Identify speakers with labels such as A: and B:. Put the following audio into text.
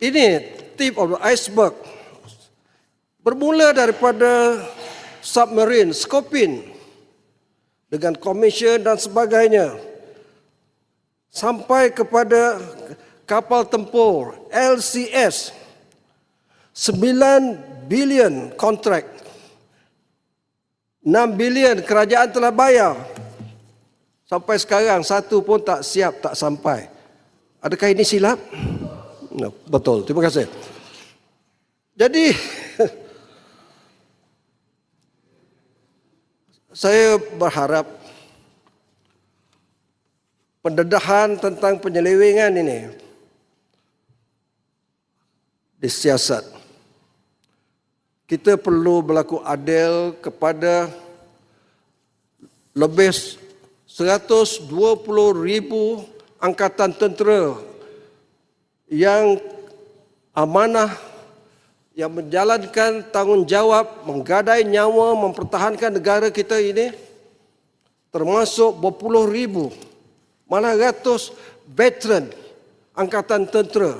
A: Ini tip of the iceberg. Bermula daripada submarine, Skopin, dengan commission dan sebagainya, sampai kepada kapal tempur LCS, 9 bilion kontrak, 6 bilion kerajaan telah bayar. Sampai sekarang satu pun tak siap, tak sampai. Adakah ini silap? No, betul, terima kasih. Jadi saya berharap pendedahan tentang penyelewengan ini disiasat. Kita perlu berlaku adil kepada lebih 120 ribu angkatan tentera yang amanah yang menjalankan tanggungjawab menggadai nyawa mempertahankan negara kita ini termasuk berpuluh ribu malah ratus veteran angkatan tentera